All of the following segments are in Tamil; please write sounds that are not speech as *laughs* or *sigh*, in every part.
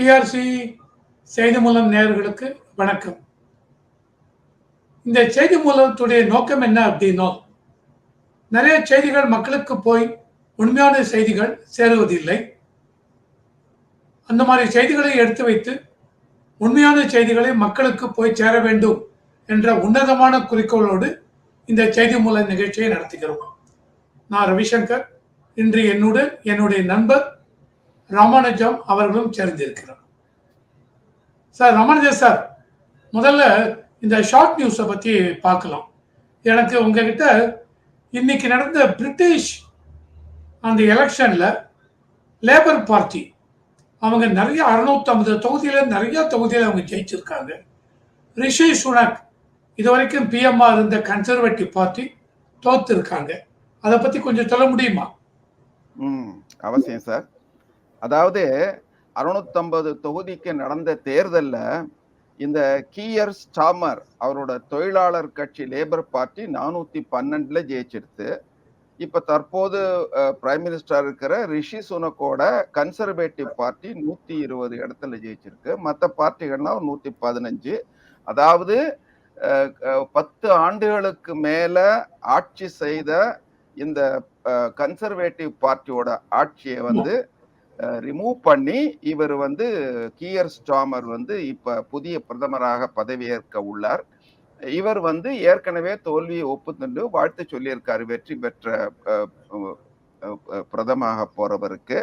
டிஆர்சி செய்தி மூலம் நேயர்களுக்கு வணக்கம். இந்த செய்தி மூலத்துடைய நோக்கம் என்ன அப்படின்னா நிறைய செய்திகள் மக்களுக்கு போய் உண்மையான செய்திகள் சேருவதில்லை. அந்த மாதிரி செய்திகளை எடுத்து வைத்து உண்மையான செய்திகளை மக்களுக்கு போய் சேர வேண்டும் என்ற உன்னதமான குறிக்கோளோடு இந்த செய்தி மூல நிகழ்ச்சியை நடத்துகிறோம். நான் ரவிசங்கர். இன்று என்னுடன் என்னுடைய நண்பர் ராமானுஜம் அவர்களும் சேர்ந்திருக்கிறார். சார் ராமானுஜம் சார் முதல்ல இந்த ஷார்ட் நியூஸை பற்றி பார்க்கலாம். எனக்கு உங்ககிட்ட இன்னைக்கு நடந்த பிரிட்டிஷ் அந்த எலெக்ஷனில் லேபர் பார்ட்டி அவங்க நிறைய அறுநூத்தம்பது தொகுதியில் நிறைய தொகுதியில் அவங்க ஜெயிச்சிருக்காங்க. ரிஷி சுனக் இது வரைக்கும் பிஎம்ஆ இருந்த கன்சர்வேட்டிவ் பார்ட்டி தோத்துருக்காங்க. அதை பற்றி கொஞ்சம் சொல்ல முடியுமா? ம் அவசியம் சார். அதாவது அறுநூத்தம்பது தொகுதிக்கு நடந்த தேர்தலில் இந்த கீயர் ஸ்டாமர் அவரோட தொழிலாளர் கட்சி லேபர் பார்ட்டி நானூற்றி பன்னெண்டில் ஜெயிச்சிடுத்து இப்போ தற்போது பிரைம் மினிஸ்டர் இருக்கிற ரிஷி சுனக்கோட கன்சர்வேட்டிவ் பார்ட்டி நூற்றி இருபது இடத்துல ஜெயிச்சிருக்கு. மற்ற பார்ட்டிகள்னால் நூற்றி பதினஞ்சு. அதாவது பத்து ஆண்டுகளுக்கு மேலே ஆட்சி செய்த இந்த கன்சர்வேட்டிவ் பார்ட்டியோட ஆட்சியை வந்து ரிமூவ் பண்ணி இவர் வந்து கியர் ஸ்டாமர் வந்து இப்ப புதிய பிரதமராக பதவியேற்க உள்ளார். இவர் வந்து ஏற்கனவே தோல்வியை ஒப்புத்தண்டு வாழ்த்து சொல்லியிருக்காரு வெற்றி பெற்ற பிரதமாக போறவருக்கு.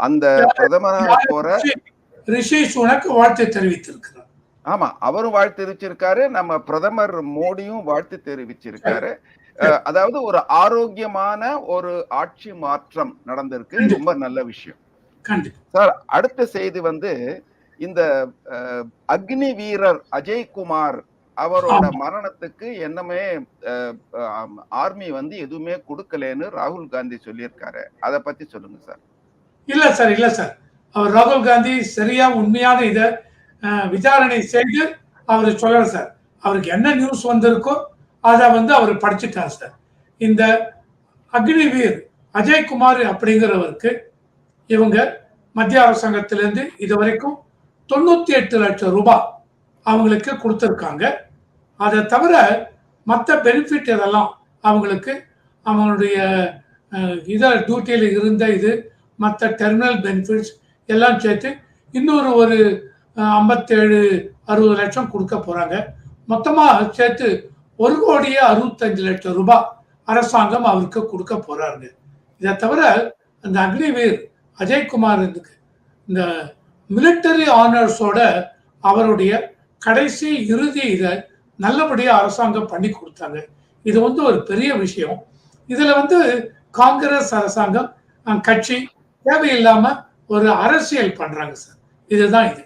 அந்த பிரதமராக போற ரிஷி சுனக் வாழ்த்து தெரிவித்திருக்கிறார். ஆமா அவரும் வாழ்த்து தெரிவிச்சிருக்காரு நம்ம பிரதமர் மோடியும் வாழ்த்து தெரிவிச்சிருக்காரு. அதாவது ஒரு ஆரோக்கியமான ஒரு ஆட்சி மாற்றம் நடந்திருக்கு. ரொம்ப நல்ல விஷயம். சார் அடுத்த செய்தி வந்து இந்த அக்னி வீரர் அஜய்குமார் அவரோட. மரணத்துக்கு என்னமே ஆர்மி வந்து எதுவுமே கொடுக்கலன்னு ராகுல் காந்தி சொல்லியிருக்காரு. அதை பத்தி சொல்லுங்க சார். இல்ல சார் இல்ல சார். அவர் ராகுல் காந்தி சரியா உண்மையான இத விசாரணை செய்து அவர் சொல்லல சார். அவருக்கு என்ன நியூஸ் வந்திருக்கோ அதை வந்து அவர் படிச்சுட்டார் சார். இந்த அக்னிவீர் அஜய்குமார் அப்படிங்கிறவருக்கு இவங்க மத்திய அரசாங்கத்திலிருந்து இது வரைக்கும் தொண்ணூத்தி எட்டு லட்சம் ரூபாய் அவங்களுக்கு கொடுத்துருக்காங்க. அதை தவிர மற்ற பெனிஃபிட் இதெல்லாம் அவங்களுக்கு அவங்களுடைய இதை டியூட்டியில் இருந்த இது மற்ற டெர்மினல் பெனிஃபிட்ஸ் எல்லாம் சேர்த்து இன்னொரு ஒரு ஐம்பத்தேழு அறுபது லட்சம் கொடுக்க போகிறாங்க மொத்தமாக சேர்த்து ஒரு கோடியே அறுபத்தஞ்சு லட்சம் ரூபாய் அரசாங்கம் அவருக்கு கொடுக்க போகிறாருங்க இதை தவிர அந்த அக்னிவீர் அஜய்குமார் இதுக்கு இந்த மிலிட்டரி ஆனர்ஸோட அவருடைய கடைசி இறுதி இதை நல்லபடியாக அரசாங்கம் பண்ணி கொடுத்தாங்க. இது வந்து ஒரு பெரிய விஷயம். இதில் வந்து காங்கிரஸ் அரசாங்கம் கட்சி தேவையில்லாமல் ஒரு அரசியல் பண்ணுறாங்க சார். இதுதான் இது.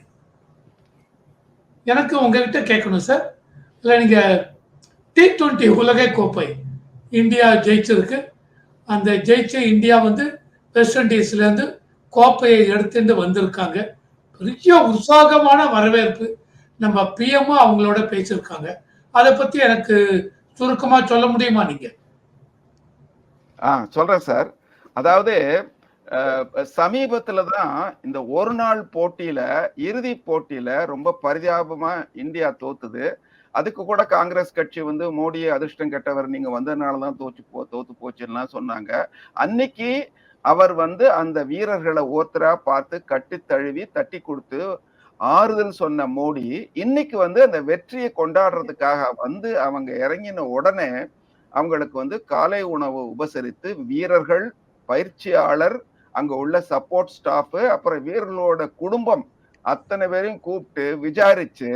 எனக்கு உங்ககிட்ட கேட்கணும் சார். இல்லை நீங்கள் டி டுவெண்ட்டி உலக கோப்பை இந்தியா ஜெயிச்சிருக்கு. அந்த ஜெயிச்ச இந்தியா வந்து வெஸ்ட் இண்டீஸ்லேருந்து கோப்பையை எடுத்துட்டு வந்திருக்காங்க. பெரிய உற்சாகமான வரவேற்பு நம்ம பிஎம்மும் அவங்களோட பேசியிருக்காங்க. அதை பத்தி எனக்கு சுருக்கமா சொல்ல முடியுமா நீங்க? ஆ சொல்றேன் சார். அதாவது சமீபத்தில் சமீபத்துல தான் இந்த ஒரு நாள் போட்டியில இறுதி போட்டியில ரொம்ப பரிதாபமா இந்தியா தோத்துது. அதுக்கு கூட காங்கிரஸ் கட்சி வந்து மோடியை அதிர்ஷ்டம் கெட்டவர் நீங்க வந்ததுனால தான் தோச்சு போ தோத்து போச்சுன்னா சொன்னாங்க. அன்னைக்கு அவர் வந்து அந்த வீரர்களை ஒருத்தரா பார்த்து கட்டி தழுவி தட்டி கொடுத்து ஆறுதல் சொன்ன மோடி இன்னைக்கு வந்து அந்த வெற்றியை கொண்டாடுறதுக்காக வந்து அவங்க இறங்கின உடனே அவங்களுக்கு வந்து காலை உணவு உபசரித்து வீரர்கள் பயிற்சியாளர் அங்க உள்ள சப்போர்ட் ஸ்டாஃப் அப்புறம் வீரர்களோட குடும்பம் அத்தனை பேரையும் கூப்பிட்டு விசாரிச்சு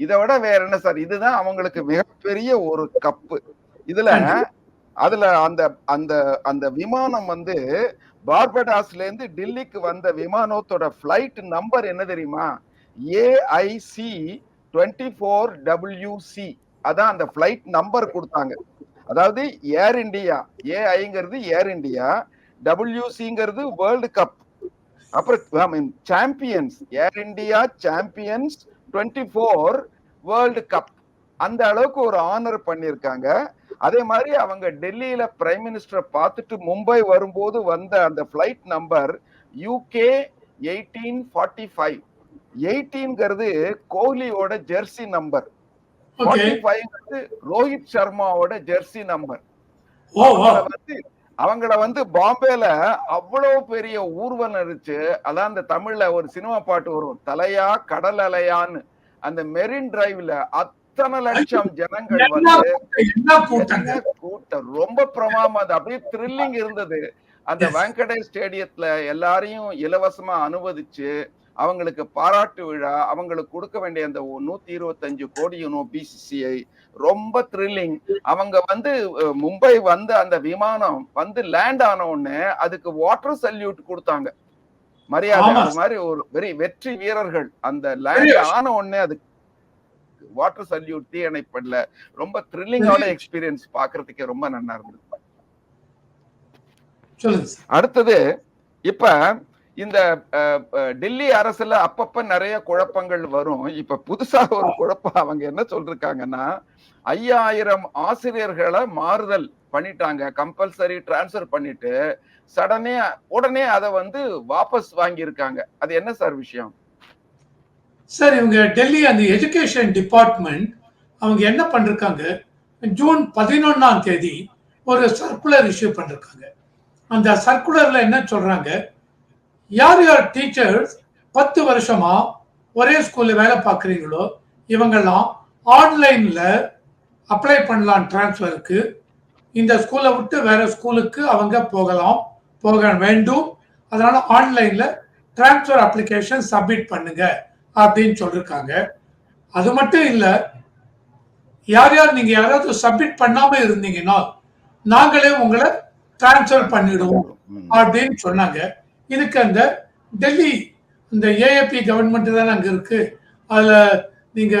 இதை விட வேற என்ன சார்? இதுதான் அவங்களுக்கு மிகப்பெரிய ஒரு கப்பு. இதுல அதுல அந்த அந்த அந்த விமானம் வந்து பார்படாஸ்ல இருந்து டெல்லிக்கு வந்த விமானத்தோட ஃபிளைட் நம்பர் என்ன தெரியுமா? ஏஐசி டுவெண்ட்டி ஃபோர் டபிள்யூசி அதான் அந்த ஃபிளைட் நம்பர் கொடுத்தாங்க. அதாவது ஏர் இண்டியா ஏஐங்கிறது ஏர் இண்டியா டபிள்யூசிங்கிறது வேர்ல்டு கப் அப்புறம் champions air India champions twenty four world cup அந்த அளவுக்கு ஒரு ஆனர் பண்ணியிருக்காங்க. அதே மாதிரி அவங்க டெல்லியில பிரைம் மினிஸ்டரை பார்த்துட்டு மும்பை வரும்போது வந்த அந்த flight number UK eighteen forty five எயிட்டீன்ங்கிறது கோஹ்லியோட jersey number forty five Rohit சர்மாவோட jersey number வந்து அவங்கள வந்து பாம்பேல அவ்வளவு பெரிய ஊர்வலம் இருந்துச்சு அதான் அந்த தமிழ்ல ஒரு சினிமா பாட்டு வரும் தலையா கடல் அலையான்னு. அந்த மெரின் டிரைவ்ல அத்தனை லட்சம் ஜனங்கள் வந்து கூட்டம், ரொம்ப பிரமாதம். அது அப்படியே த்ரில்லிங் இருந்தது. அந்த. வெங்கடேஷ் ஸ்டேடியத்துல எல்லாரையும் இலவசமா அனுமதிச்சு அவங்களுக்கு பாராட்டு விழா அவங்களுக்கு கொடுக்க வேண்டிய அந்த நூத்தி இருபத்தஞ்சு கோடி பிசிசிஐ ரொம்ப த்ரில்லிங் அவங்க வந்து மும்பை வந்து அந்த விமானம் வந்து லேண்ட் ஆன உடனே அதுக்கு வாட்டர் சல்யூட் கொடுத்தாங்க. மரியாதை மாதிரி ஒரு வெரி வெற்றி வீரர்கள் அந்த லேண்ட் ஆன உடனே அதுக்கு வாட்டர் சல்யூட் தீயணைப்படல ரொம்ப த்ரில்லிங்கான எக்ஸ்பீரியன்ஸ் பாக்குறதுக்கே ரொம்ப நல்லா இருந்தது. அடுத்தது இப்ப இந்த டெல்லி அரசுல அப்பப்ப நிறைய குழப்பங்கள் வரும். இப்ப புதுசா ஒரு குழப்பம் அவங்க என்ன சொல்றாங்கன்னா ஐயாயிரம் ஆசிரியர்களை மாறுதல் பண்ணிட்டாங்க கம்பல்சரி டிரான்ஸ்ஃபர் பண்ணிட்டு சடனே உடனே அதை வந்து வாபஸ் வாங்கியிருக்காங்க. அது என்ன சார் விஷயம்? சார் இவங்க டெல்லி அந்த எஜுகேஷன் டிபார்ட்மெண்ட் அவங்க என்ன பண்ணிருக்காங்க? ஜூன் பதினொன்னாம் தேதி ஒரு சர்க்குலர் இஷ்யூ பண்ணிருக்காங்க. அந்த சர்க்குலர்ல என்ன சொல்றாங்க? யார் யார் டீச்சர்ஸ் பத்து வருஷமா ஒரே ஸ்கூல்ல வேலை பார்க்குறீங்களோ இவங்கெல்லாம் ஆன்லைன்ல அப்ளை பண்ணலாம் டிரான்ஸ்ஃபருக்கு இந்த ஸ்கூலை விட்டு வேற ஸ்கூலுக்கு அவங்க போகலாம் போக வேண்டும். அதனால ஆன்லைன்ல டிரான்ஸ்ஃபர் அப்ளிகேஷன் சப்மிட் பண்ணுங்க. அப்படின்னு சொல்லிருக்காங்க. அது மட்டும் இல்ல யார் யார் நீங்க யாராவது சப்மிட் பண்ணாம இருந்தீங்கன்னா நாங்களே உங்களை டிரான்ஸ்ஃபர் பண்ணிடுவோம். அப்படின்னு சொன்னாங்க. இதுக்கு அந்த டெல்லி இந்த ஏஏபி கவர்மெண்ட் தானே அங்க இருக்கு. அதுல நீங்க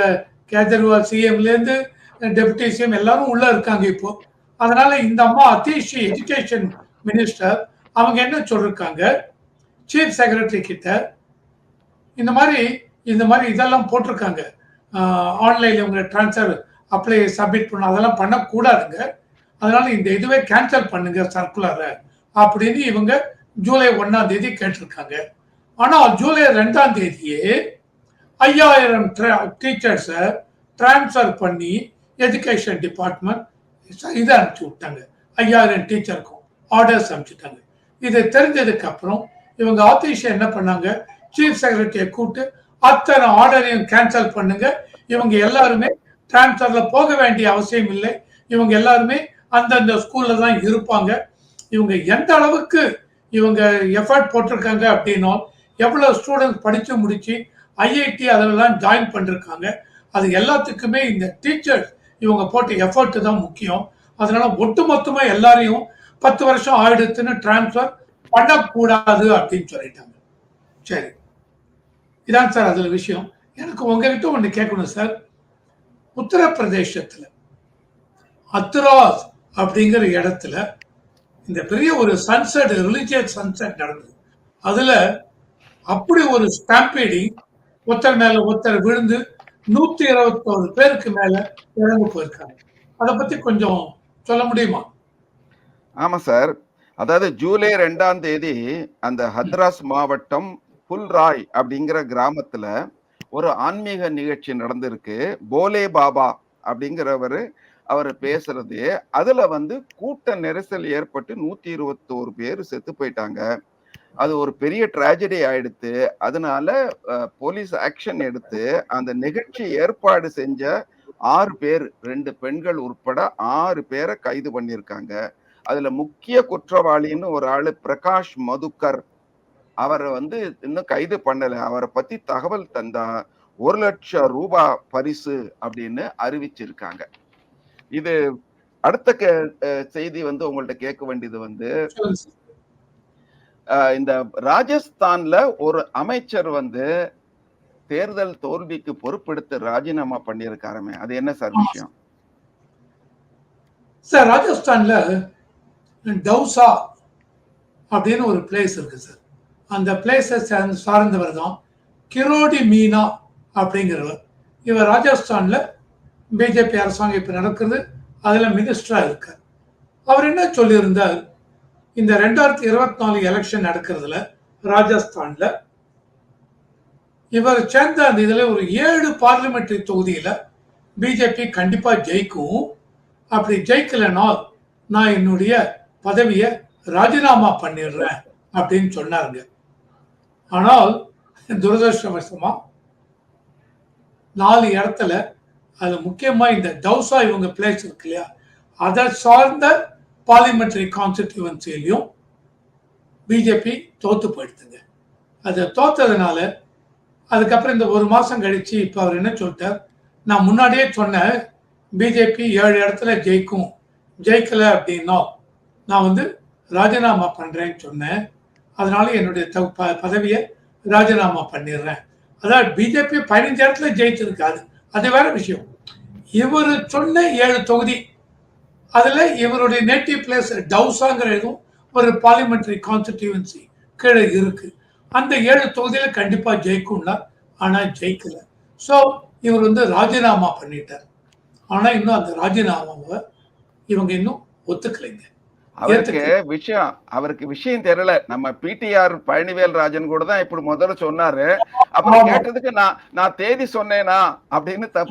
கேஜ்ரிவால் சிஎம்ல இருந்து டெபுட்டி சிஎம் எல்லாரும் உள்ள இருக்காங்க இப்போ. அதனால இந்த அம்மா அத்தீஷ் எஜுகேஷன் மினிஸ்டர் அவங்க என்ன சொல்லிருக்காங்க? சீஃப் செக்ரட்டரி கிட்ட இந்த மாதிரி இந்த மாதிரி இதெல்லாம் போட்டிருக்காங்க. ஆன்லைன்ல உங்க ட்ரான்ஸ்ஃபர் அப்ளை சப்மிட் பண்ண அதெல்லாம் பண்ணக்கூடாதுங்க. அதனால இந்த இதுவே கேன்சல் பண்ணுங்க சர்க்குலரை அப்படின்னு இவங்க ஜூலை ஒன்றாம் தேதி கேட்டிருக்காங்க. ஆனால் ஜூலை ரெண்டாம் தேதியே ஐயாயிரம் டீச்சர்ஸை டிரான்ஸ்ஃபர் பண்ணி எஜுகேஷன் டிபார்ட்மெண்ட் இதை அனுப்பிச்சி விட்டாங்க. ஐயாயிரம் டீச்சருக்கும் ஆர்டர்ஸ் அனுப்பிச்சிட்டாங்க. இதை தெரிஞ்சதுக்கு அப்புறம் இவங்க ஆபீஸ் என்ன பண்ணாங்க? சீஃப் செக்ரட்டரியை கூப்பிட்டு அத்தனை ஆர்டரையும் கேன்சல் பண்ணுங்க. இவங்க எல்லாருமே டிரான்ஸ்ஃபர்ல போக வேண்டிய அவசியம் இல்லை. இவங்க எல்லாருமே அந்தந்த ஸ்கூல்ல தான் இருப்பாங்க. இவங்க எந்த அளவுக்கு இவங்க எஃபர்ட் போட்டிருக்காங்க அப்படின்னா எவ்வளோ ஸ்டூடெண்ட்ஸ் படித்து முடிச்சு ஐஐடி அதெல்லாம் ஜாயின் பண்ணிருக்காங்க. அது எல்லாத்துக்குமே இந்த டீச்சர்ஸ் இவங்க போட்ட எஃபர்ட் தான் முக்கியம். அதனால ஒட்டுமொத்தமா எல்லாரையும் பத்து வருஷம் ஆயிடுத்துன்னு டிரான்ஸ்ஃபர் பண்ணக்கூடாது அப்படின்னு சொல்லிட்டாங்க. சரி. இதான் சார் அதில் விஷயம். எனக்கு உங்ககிட்ட ஒன்று கேட்கணும் சார். உத்தரப்பிரதேசத்தில் அத்ராஸ் அப்படிங்கிற இடத்துல இந்த பெரிய ஒரு சன்செட் ரிலிஜியஸ் சன்செட் நடந்தது. அதில் அப்படி ஒரு ஸ்டாம்பேடி ஒருத்தர் மேலே ஒருத்தர் விழுந்து நூற்றி இருபத்தோரு பேருக்கு மேலே இறந்து போயிருக்காங்க. அதை பற்றி கொஞ்சம் சொல்ல முடியுமா? ஆமாம் சார். அதாவது ஜூலை ரெண்டாம் தேதி அந்த ஹத்ராஸ் மாவட்டம் புல்ராய் அப்படிங்கிற கிராமத்துல ஒரு ஆன்மீக நிகழ்ச்சி நடந்திருக்கு. போலே பாபா அப்படிங்கிறவர் அவர் பேசுறது. அதுல வந்து கூட்ட நெரிசல் ஏற்பட்டு நூத்தி இருபத்தோரு பேர் செத்து போயிட்டாங்க. அது ஒரு பெரிய டிராஜடி ஆயிடுத்து. அதனால போலீஸ் ஆக்ஷன் எடுத்து அந்த நிகழ்ச்சி ஏற்பாடு செஞ்ச ஆறு பேர் ரெண்டு பெண்கள் உட்பட ஆறு பேரை கைது பண்ணியிருக்காங்க. அதுல முக்கிய குற்றவாளின்னு ஒரு ஆளு பிரகாஷ் மதுக்கர் அவரை வந்து இன்னும் கைது பண்ணல. அவரை பத்தி தகவல் தந்தா ஒரு லட்சம் ரூபாய் பரிசு அப்படின்னு அறிவிச்சிருக்காங்க. இது அடுத்த செய்தி வந்து உங்கள்ட்ட கேட்க வேண்டியது வந்து இந்த ராஜஸ்தான்ல ஒரு அமைச்சர் வந்து தேர்தல் தோல்விக்கு பொறுப்பெடுத்து ராஜினாமா பண்ணியிருக்காருமே. அது என்ன சார் விஷயம்? சார் ராஜஸ்தான்ல டவுசா அப்படின்னு ஒரு பிளேஸ் இருக்கு சார். அந்த பிளேஸை சார்ந்தவர் தான் கிரோடி மீனா அப்படிங்கிறவர். இவர் ராஜஸ்தான்ல பிஜேபி அரசாங்கம் இப்போ நடக்குது. அதில் மினிஸ்டராக இருக்கார். அவர் என்ன சொல்லியிருந்தார்? இந்த ரெண்டாயிரத்தி இருபத்தி நாலு எலெக்ஷன் நடக்கிறதுல ராஜஸ்தான்ல இவர் சேர்ந்த அந்த இதில் ஒரு ஏழு பார்லிமெண்ட்ரி தொகுதியில் பிஜேபி கண்டிப்பாக ஜெயிக்கும். அப்படி ஜெயிக்கலைனால் நான் என்னுடைய பதவியை ராஜினாமா பண்ணிடுறேன் அப்படின்னு சொன்னாருங்க. ஆனால் துரதிருஷ்டவசமா நாலு இடத்துல அது முக்கியமாக இந்த தௌசா இவங்க பிளேஸ் இருக்கு இல்லையா? அதை சார்ந்த பார்லிமெண்டரி கான்ஸ்டிடியூவன்சிலையும் பிஜேபி தோத்து போயிடுதுங்க. அதை தோத்ததுனால அதுக்கப்புறம் இந்த ஒரு மாதம் கழிச்சு இப்போ அவர் என்ன சொல்லிட்டார்? நான் முன்னாடியே சொன்னேன் பிஜேபி ஏழு இடத்துல ஜெயிக்கும். ஜெயிக்கலை அப்படின்னா நான் வந்து ராஜினாமா பண்ணுறேன்னு சொன்னேன். அதனால என்னுடைய த- ப- பதவியை ராஜினாமா பண்ணிடுறேன். அதாவது பிஜேபி பதினஞ்சு இடத்துல ஜெயிச்சிருக்காது அது வேற விஷயம். இவர் சொன்ன ஏழு தொகுதி அதில் இவருடைய நேட்டிவ் பிளேஸ் டவுசாங்கிற இதுவும் ஒரு பார்லிமெண்ட்ரி கான்ஸ்டிடியூவன்சி கீழே இருக்கு. அந்த ஏழு தொகுதியில் கண்டிப்பாக ஜெயிக்கும்னா ஆனால் ஜெயிக்கல. ஸோ இவர் வந்து ராஜினாமா பண்ணிட்டார். ஆனால் இன்னும் அந்த ராஜினாமாவை இவங்க இன்னும் ஒத்துக்கலைங்க. அவருக்கு விஷயம் அவருக்கு விஷயம் தெரியல. நம்ம பிடிஆர் பழனிவேல் ராஜன் கூட தான் இப்படி முதல்ல சொன்னாரு. அப்புறம். கேட்டதுக்கு நான் நான் தேதி சொன்னேனா அப்படின்னு அ-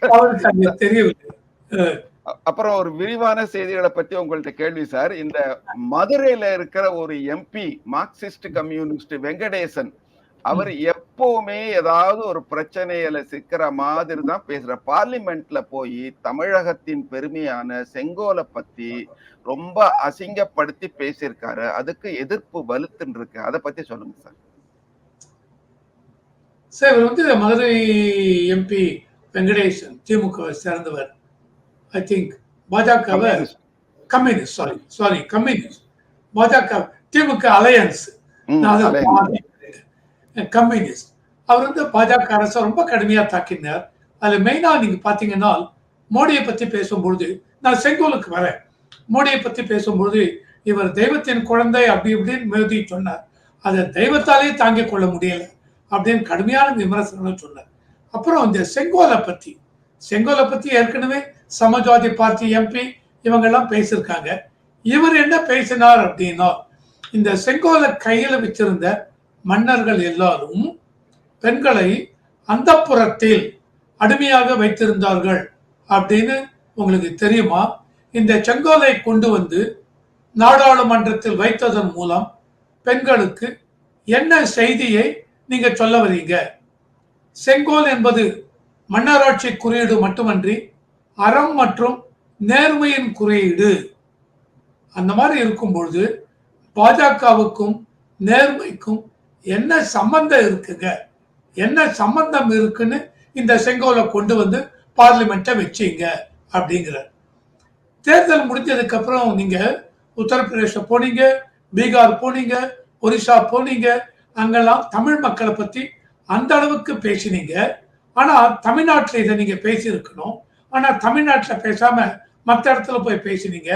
*laughs* அப்புறம் ஒரு விரிவான செய்திகளை பத்தி உங்கள்ட்ட கேள்வி சார். இந்த மதுரையில இருக்கிற ஒரு எம்பி மார்க்சிஸ்ட் கம்யூனிஸ்ட் வெங்கடேசன் அவர் எப்பவுமே ஏதாவது ஒரு பிரச்சனையில சிக்கிற மாதிரி தான் பேசுற. பார்லிமெண்ட்ல போய் தமிழகத்தின் பெருமையான செங்கோலை பத்தி ரொம்ப அசிங்கப்படுத்தி பேசியிருக்காரு. அதுக்கு எதிர்ப்பு வலுத்துன்னு இருக்கு அதை பத்தி சொல்லுங்க சார். சார் இவர் வந்து மதுரை எம்பி வெங்கடேசன் திமுக சேர்ந்தவர். ஐ திங்க் பாஜகவை communist. Sorry sorry communist. BJP DMK alliance ம், நான் அதை அலையன்ஸ். மாறி- கம்யூனிஸ்ட் அவர் வந்து பாஜக அரசை ரொம்ப கடுமையா தாக்கினார். அதுல மெயினா நீங்க பாத்தீங்கன்னா மோடியை பத்தி பேசும்பொழுது நான் செங்கோலுக்கு வரேன். மோடியை பத்தி பேசும்பொழுது இவர் தெய்வத்தின் குழந்தை அப்படி இப்படின்னு மேதி சொன்னார். அதை தெய்வத்தாலே தாங்கிக் கொள்ள முடியல அப்படின்னு கடுமையான விமர்சனம் சொன்னார். அப்புறம் இந்த செங்கோலை பத்தி செங்கோலை பத்தி ஏற்கனவே சமாஜ்வாதி பார்ட்டி எம்பி இவங்க எல்லாம் பேசியிருக்காங்க. இவர் என்ன பேசினார் அப்படின்னா இந்த செங்கோலை கையில வச்சிருந்த மன்னர்கள் எல்லாரும் பெண்களை அந்தப்புறத்தில் அடிமையாக வைத்திருந்தார்கள் அப்படின்னு உங்களுக்கு தெரியுமா? இந்த செங்கோலை கொண்டு வந்து நாடாளுமன்றத்தில் வைத்ததன் மூலம் பெண்களுக்கு என்ன செய்தியை நீங்க சொல்ல வரீங்க? செங்கோல் என்பது மன்னராட்சி குறியீடு மட்டுமன்றி அறம் மற்றும் நேர்மையின் குறியீடு. அந்த மாதிரி இருக்கும் பொழுது பாஜகவுக்கும் நேர்மைக்கும் என்ன சம்பந்தம் இருக்குங்க? என்ன சம்பந்தம் இருக்குன்னு இந்த செங்கோலை கொண்டு வந்து பார்லிமெண்ட்டை வச்சீங்க அப்படிங்கிறார். தேர்தல் முடிஞ்சதுக்கப்புறம் நீங்கள் நீங்க உத்தரப்பிரதேச போனீங்க பீகார் போனீங்க ஒரிசா போனீங்க அங்கெல்லாம் தமிழ் மக்களை பற்றி அந்த அளவுக்கு பேசினீங்க. ஆனால் தமிழ்நாட்டில் இதை நீங்கள் பேசியிருக்கணும். ஆனால் தமிழ்நாட்டில் பேசாமல் மற்ற இடத்துல போய் பேசினீங்க.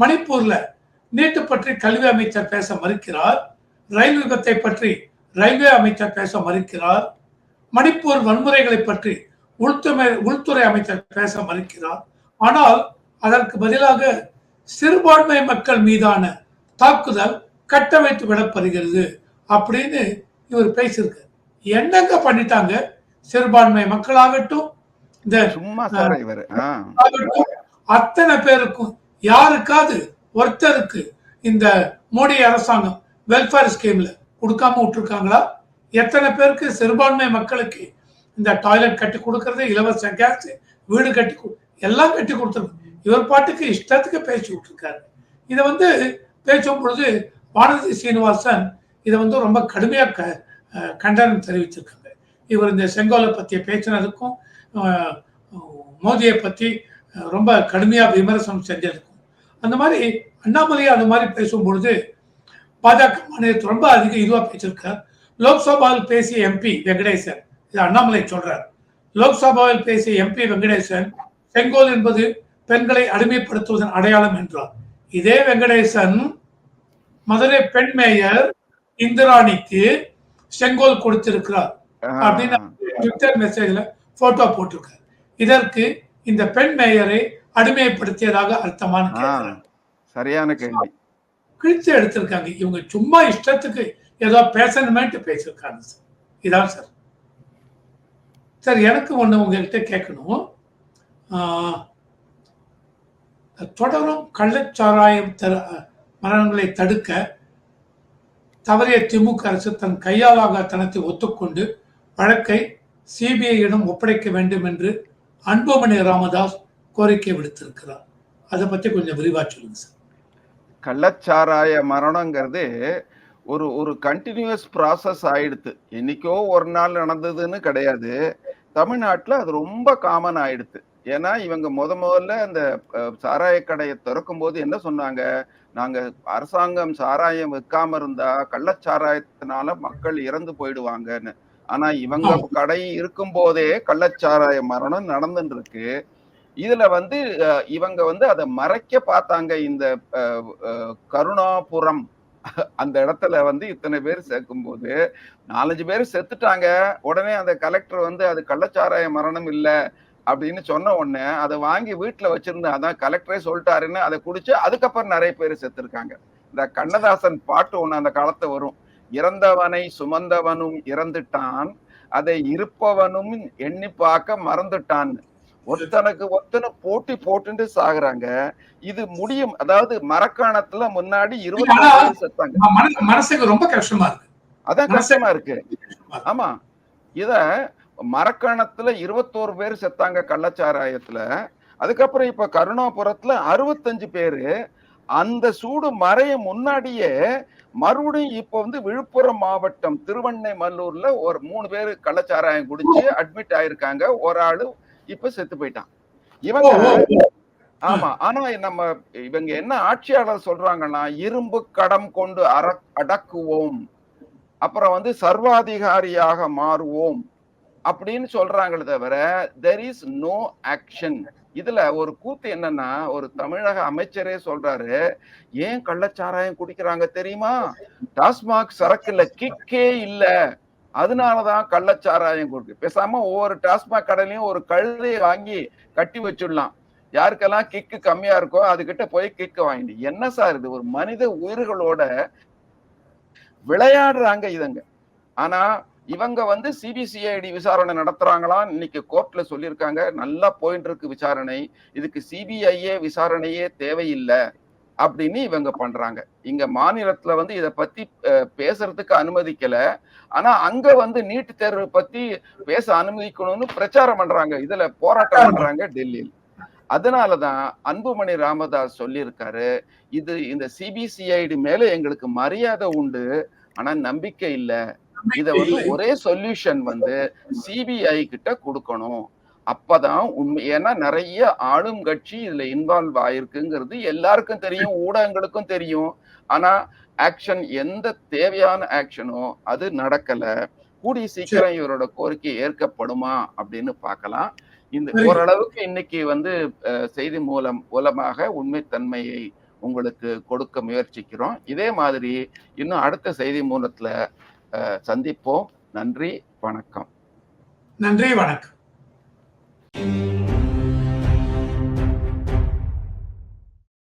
மணிப்பூரில் நீட்டு பற்றி கல்வி அமைச்சர் பேச மறுக்கிறார். ரயில் விபத்தை பற்றி ரயில்வே அமைச்சர் பேச மறுக்கிறார். மணிப்பூர் வன்முறைகளை பற்றி உள்துறை உள்துறை அமைச்சர் பேச மறுக்கிறார். ஆனால் அதற்கு பதிலாக சிறுபான்மை மக்கள் மீதான தாக்குதல் கட்டமைத்து விடப்படுகிறது அப்படின்னு இவர் பேசியிருக்கார். என்னங்க பண்ணிட்டாங்க? சிறுபான்மை மக்களாகட்டும் இந்த அத்தனை பேருக்கும் யாருக்காவது ஒருத்தருக்கு இந்த மோடி அரசாங்கம் வெல்ஃபேர் ஸ்கீம்ல கொடுக்காம விட்டுருக்காங்களா? எத்தனை பேருக்கு சிறுபான்மை மக்களுக்கு இந்த டாய்லெட் கட்டி கொடுக்கறது இலவச கேஸ் வீடு கட்டி கொடு- எல்லாம் கட்டி கொடுத்துருக்கு இவர் பாட்டுக்கு இஷ்டத்துக்கு பேசி விட்டுருக்காரு. இதை வந்து பேசும் பொழுது வானதி சீனிவாசன் இதை வந்து ரொம்ப கடுமையாக க கண்டனம் தெரிவிச்சிருக்காங்க. இவர் இந்த செங்கோலை பற்றி பேசினதுக்கும் மோதியை பற்றி ரொம்ப கடுமையாக விமர்சனம் செஞ்சதுக்கும். அந்த மாதிரி அண்ணாமலையை அந்த மாதிரி பேசும்பொழுது பாஜக மாநிலத்தில் ரொம்ப அதிக இதுவா பேசியிருக்கார். லோக்சபாவில் பேசிய எம்பி வெங்கடேசன் இது அண்ணாமலை சொல்றார். லோக்சபாவில் பேசிய எம்பி வெங்கடேசன் செங்கோல் என்பது பெண்களை அடிமைப்படுத்துவதன் அடையாளம் என்றார். இதே வெங்கடேசன் மதுரை பெண் மேயர் இந்திராணிக்கு செங்கோல் கொடுத்திருக்கிறார். அப்படின்னு ட்விட்டர் மெசேஜ்ல போட்டோ போட்டிருக்காரு. இதற்கு இந்த பெண் மேயரை அடிமைப்படுத்தியதாக அர்த்தமான சரியான கேள்வி. கிழித்து எடுத்திருக்காங்க. இவங்க சும்மா இஷ்டத்துக்கு ஏதோ பேசணுமேட்டு பேசியிருக்காங்க சார். இதான் சார். சார் எனக்கு ஒன்று உங்கள்கிட்ட கேட்கணும். தொடரும் கள்ளச்சாராயம் தர மரணங்களை தடுக்க தவறிய திமுக அரசு தன் கையாலாகத்தனத்தை ஒத்துக்கொண்டு வழக்கை சிபிஐயிடம் ஒப்படைக்க வேண்டும் என்று அன்புமணி ராமதாஸ் கோரிக்கை விடுத்திருக்கிறார். அதை பற்றி கொஞ்சம் விரிவாக சொல்லுங்க சார். கள்ளச்சாராய மரணங்கிறது ஒரு ஒரு கண்டினியூஸ் ப்ராசஸ் ஆயிடுத்து. என்னைக்கோ ஒரு நாள் நடந்ததுன்னு கிடையாது. தமிழ்நாட்டுல அது ரொம்ப காமன் ஆயிடுத்து. ஏன்னா இவங்க முத முதல்ல அந்த சாராய கடையை திறக்கும் போது என்ன சொன்னாங்க? நாங்க அரசாங்கம் சாராயம் விற்காம இருந்தா கள்ளச்சாராயத்தினால மக்கள் இறந்து போயிடுவாங்கன்னு. ஆனா இவங்க. கடை இருக்கும் போதே கள்ளச்சாராய மரணம் நடந்துட்டு இருக்கு இதுல வந்து இவங்க வந்து அதை மறைக்க பார்த்தாங்க. இந்த கருணாபுரம் அந்த இடத்துல வந்து இத்தனை பேர் சேர்க்கும்போது நாலஞ்சு பேர் செத்துட்டாங்க. உடனே அந்த கலெக்டர் வந்து அது கள்ளச்சாராய மரணம் இல்லை. அப்படின்னு சொன்ன உடனே அதை வாங்கி வீட்டில் வச்சிருந்தா அதான் கலெக்டரே சொல்லிட்டாருன்னு அதை குடிச்சு அதுக்கப்புறம் நிறைய பேர் செத்துருக்காங்க. இந்த கண்ணதாசன் பாட்டு ஒன்று அந்த காலத்தை வரும். இறந்தவனை சுமந்தவனும் இறந்துட்டான். அதை இருப்பவனும் எண்ணி பார்க்க மறந்துட்டான். ஒருத்தனுக்கு ஒருத்தனை போட்டி போட்டுட்டு சாகுறாங்க. இது முடியும். அதாவது மரக்காணத்துல முன்னாடி இருபத்தி செத்தாங்க. மனசுக்கு ரொம்ப கஷ்டமா இருக்கு. அதான் கஷ்டமா இருக்கு. ஆமா. இத மரக்காணத்துல இருபத்தோரு பேர் செத்தாங்க கள்ளச்சாராயத்துல. அதுக்கப்புறம் இப்ப கருணாபுரத்துல அறுபத்தஞ்சு பேரு. அந்த சூடு மறைய முன்னாடியே மறுபடியும் இப்ப வந்து விழுப்புரம் மாவட்டம் திருவண்ணைமல்லூர்ல ஒரு மூணு பேர் கள்ளச்சாராயம் குடிச்சு அட்மிட் ஆயிருக்காங்க. ஒரு ஆளு இப்ப செத்து போயிட்டான். இவங்க. ஆமா ஆனா நம்ம இவங்க என்ன ஆட்சியாளர் சொல்றாங்கன்னா இரும்பு கடம் கொண்டு அற அடக்குவோம். அப்புறம் வந்து சர்வாதிகாரியாக மாறுவோம். அப்படின்னு சொல்றாங்களே தவிர தெர் இஸ் நோ ஆக்ஷன் இதுல ஒரு கூத்து என்னன்னா ஒரு தமிழக அமைச்சரே சொல்றாரு ஏன் கள்ளச்சாராயம் குடிக்கிறாங்க தெரியுமா? டாஸ்மாக் சரக்குல கிக்கே இல்ல. அதனாலதான் கள்ளச்சாராயம் கொடுக்கு. பேசாம ஒவ்வொரு டாஸ்மாக் கடையிலையும் ஒரு கழுதையை வாங்கி கட்டி வச்சிடலாம். யாருக்கெல்லாம் கிக்கு கம்மியா இருக்கோ அதுகிட்ட போய் கிக்கு வாங்கிடு என்ன சார் இது? ஒரு மனித உயிர்களோட விளையாடுறாங்க இதுங்க ஆனா இவங்க வந்து சிபிசிஐடி விசாரணை நடத்துறாங்களா? இன்னைக்கு கோர்ட்ல சொல்லியிருக்காங்க. நல்லா போயிட்டு இருக்கு விசாரணை. இதுக்கு சிபிஐஏ விசாரணையே தேவையில்லை. அப்படின்னு இவங்க பண்றாங்க. இங்க மாநிலத்துல வந்து இத பத்தி பேசுறதுக்கு அனுமதிக்கல. ஆனா அங்க வந்து நீட் தேர்வு பத்தி பேச அனுமதிக்கணும்னு பிரச்சாரம் பண்றாங்க. இதுல போராட்டம் பண்றாங்க டெல்லியில். அதனாலதான் அன்புமணி ராமதாஸ் சொல்லியிருக்காரு இது இந்த சிபிசிஐடி மேல எங்களுக்கு மரியாதை உண்டு ஆனா நம்பிக்கை இல்ல. இத வந்து. ஒரே சொல்யூஷன் வந்து சிபிஐ கிட்ட கொடுக்கணும். அப்பதான் உண்மை ஏன்னா நிறைய ஆளும் கட்சி இதுல இன்வால்வ் ஆயிருக்குங்கிறது எல்லாருக்கும் தெரியும் ஊடகங்களுக்கும் தெரியும். ஆனா ஆக்ஷன் எந்த தேவையான ஆக்ஷனோ அது நடக்கல. கூடிய சீக்கிரம் இவரோட கோரிக்கை ஏற்கப்படுமா அப்படின்னு பார்க்கலாம். இந்த. ஓரளவுக்கு இன்னைக்கு வந்து செய்தி மூலம் மூலமாக உண்மைத்தன்மையை உங்களுக்கு கொடுக்க முயற்சிக்கிறோம். இதே மாதிரி இன்னும் அடுத்த செய்தி மூலத்துல சந்திப்போம். நன்றி வணக்கம். நன்றி வணக்கம். Música